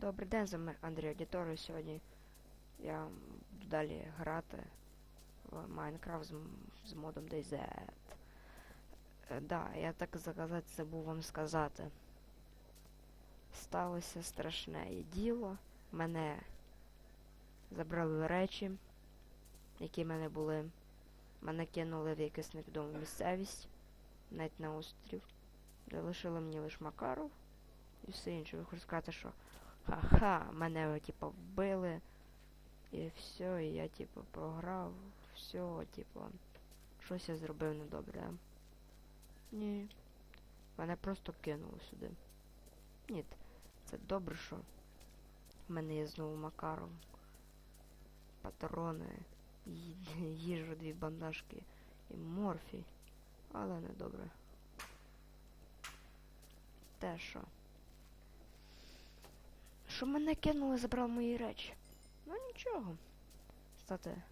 Добрий день, з вами Андрій Аудіторій. Сьогодні я буду далі грати в Майнкрафт з, з модом. Е, да, я так заказати забув вам сказати. Сталося страшне діло. Мене забрали речі, які в мене були. Мене кинули в якусь невідому місцевість, навіть на острів. Залишили мені лише Макаров і все інше. Ви хочете сказати, що ха-ха, мене типу вбили. І все, і я типу програв, все, типу, щось я зробив недобре. Ні. Мене просто кинули сюди. Ні, це добре, що в мене є знову Макаров. Патрони, ї- їжа, дві бандажки і морфій. Але не добре. Те що? Що мене кинули, забрали мої речі. Ну нічого. Стати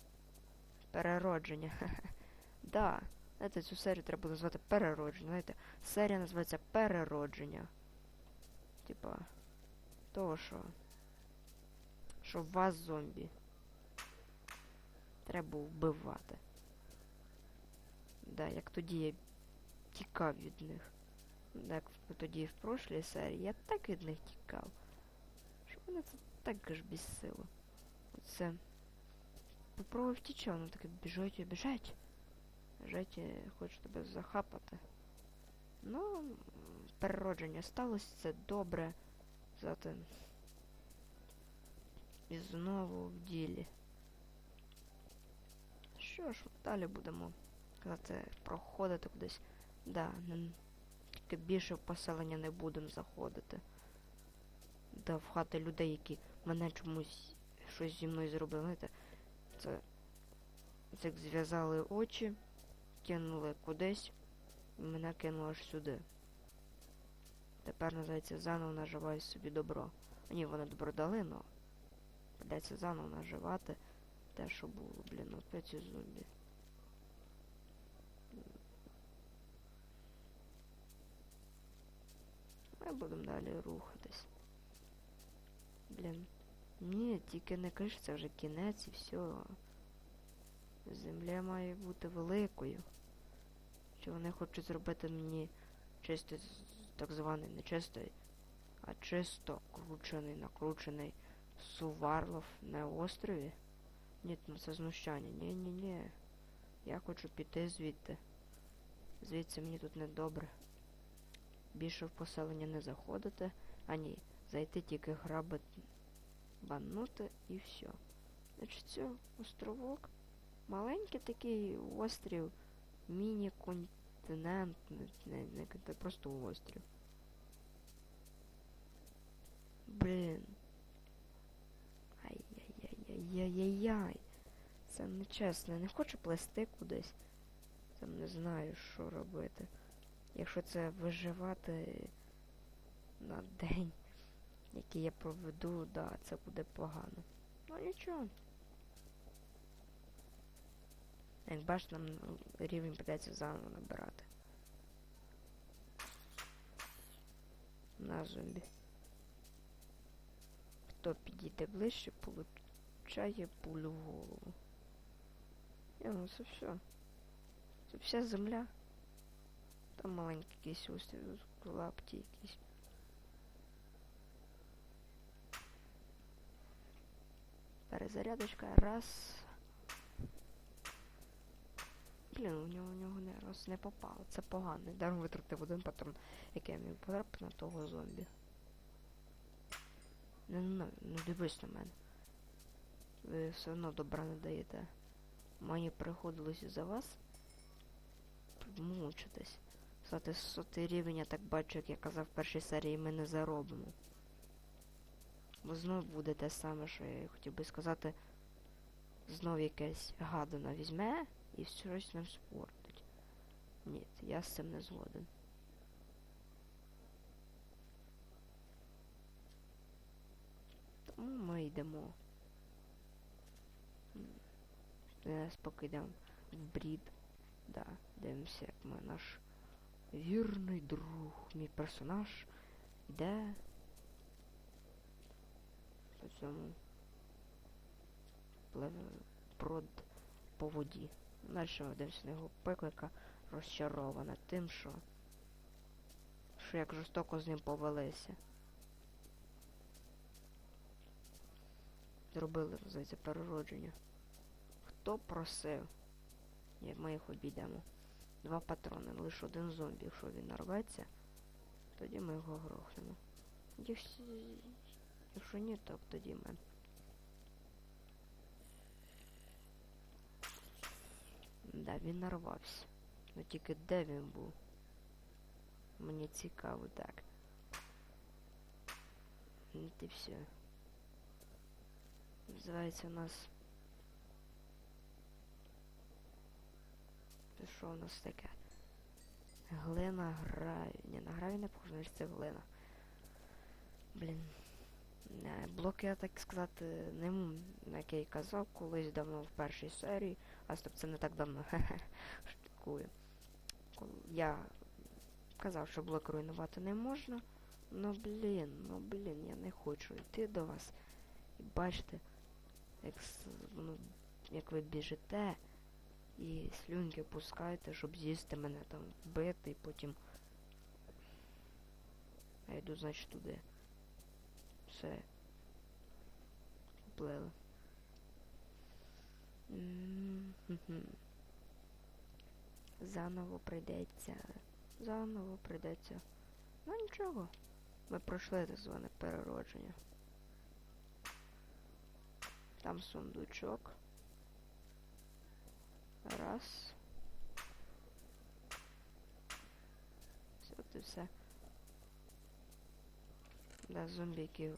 переродження. да. Знаєте, цю серію треба назвати переродження. Знаєте, серія називається переродження. Типа. Того, що. Що вас зомбі. Треба вбивати. Да, як тоді я тікав від них. Як тоді в прошлій серії, я так від них тікав. Мене це так аж безсило. Оце. Попробуй втіче, воно таке біжать і біжать. Біжать і хоче тебе захапати. Ну, переродження сталося, це добре. Зате. І знову в ділі. Що ж, далі будемо казати, проходити кудись. Да, тільки більше в поселення не будемо заходити. Да, в хати людей, які мене чомусь щось зі мною зробили. Знаєте, це, це зв'язали очі, кинули кудись, і мене кинули аж сюди. Тепер, називається, заново наживаю собі добро. Ні, вони добро дали, но придеться заново наживати те, що було, блін, опять ці зомбі. Ми будемо далі рухатись. Блін. Ні, тільки не кажеш, це вже кінець і все. Земля має бути великою. Що вони хочуть зробити мені чисто так званий не чистий, а чисто кручений, накручений Суварлов на острові? Ні, ну це знущання. Ні, ні, ні. Я хочу піти звідти. Звідси мені тут недобре. Більше в поселення не заходити. А ні, зайти тільки грабити баннути і все. Значить, це островок. Маленький такий острів, міні-континент, не, не, не просто острів. Блін. Ай-яй-яй-яй-яй-яй. Це нечесно. Я не хочу плести кудись. Там не знаю, що робити. Якщо це виживати на день який я проведу, да, це буде погано. Ну нічого. Як бачите, нам рівень придеться заново набирати. На зомбі. Хто підійде ближче, получає пулю в голову. Ні, ну це все. Це вся земля. Там маленький якийсь острів, лапті якісь. Перезарядочка. Раз. Блін, у нього у нього не раз не попало. Це погано. Даром витратив один патрон, який я міг потрапити на того зомбі. Не, не, не дивись на мене. Ви все одно добра не даєте. Мені приходилось за вас мучитись. Стати сотий рівень, я так бачу, як я казав в першій серії, ми не заробимо. Бо знов буде те саме, що я хотів би сказати. Знов якесь гадана візьме і щось нам спортить. Ні, я з цим не згоден. Тому ми йдемо. Зараз поки йдемо в брід. Да, дивимося, як ми наш вірний друг, мій персонаж, йде по цьому прод по воді. Далі один з його пеклика розчарована тим, що, що як жорстоко з ним повелися. Зробили, називається, переродження. Хто просив? Ні, ми їх обійдемо. Два патрони, лише один зомбі, якщо він нарветься, тоді ми його грохнемо. Якщо, якщо ні, то тоді ми. Да, він нарвався. Ну тільки де він був? Мені цікаво так. Ну ти все. Називається у нас. Що у нас таке? Глина гравій. Ні, на гравій не похоже, це глина. Блін. Блок я так сказати не який казав колись давно в першій серії. А стоп, це не так давно. Штукую. Я казав, що блок руйнувати не можна. Ну блін, ну блін, я не хочу йти до вас. І бачите, як, ну, як ви біжите і слюнки пускаєте, щоб з'їсти мене там вбити і потім. Я йду, значить, туди. Все. Поплили. Заново прийдеться. Заново прийдеться. Ну нічого. Ми пройшли так зване переродження. Там сундучок. Раз. Все, от все. Да, зомбі, які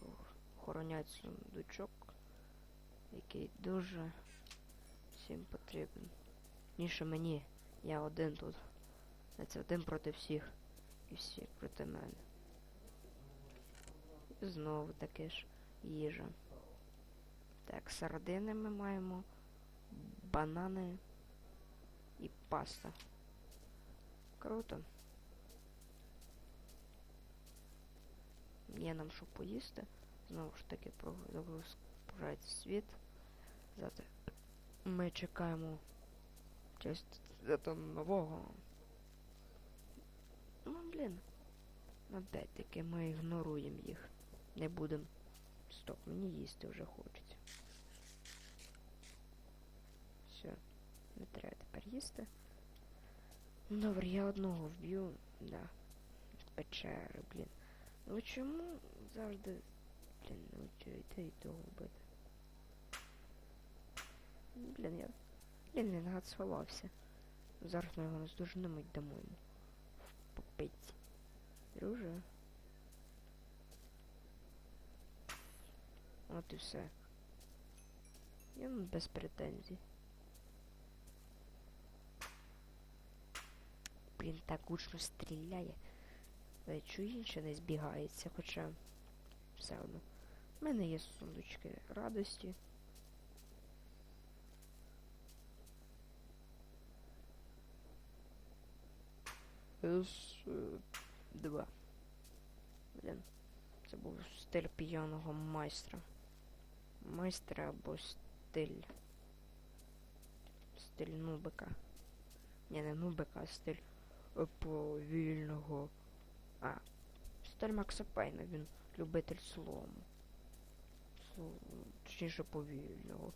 охоронять сундучок, який дуже всім потрібен. Ніше мені. Я один тут. Це один проти всіх. І всі проти мене. І знову таке ж їжа. Так, сардини ми маємо. Банани і паста. Круто. Є нам що поїсти. Знову ж таки прогрузається світ. Зате ми чекаємо чогось нового. Ну, блін. Опять-таки ми ігноруємо їх. Не будемо. Стоп, мені їсти вже хочеться. Все, не треба тепер їсти. Ну, Добре, я одного вб'ю, да. Печери, блін. Ну чому завжди... Блін, йти і того вбити. Блін, я... Блін, він гад сховався. Зараз ми його наздоженемо і дамо. Попить. Друже. От і все. Він без претензій. Блін, так гучно стріляє. Але чую, інше не збігається, хоча все одно. У мене є сундучки радості. С два. Блін. Це був стиль п'яного майстра. Майстра або стиль. Стиль нубика. Ні, не нубика, а стиль е, повільного. А, стиль Макса Пейна, він любитель слому. Сло- Точніше повільного.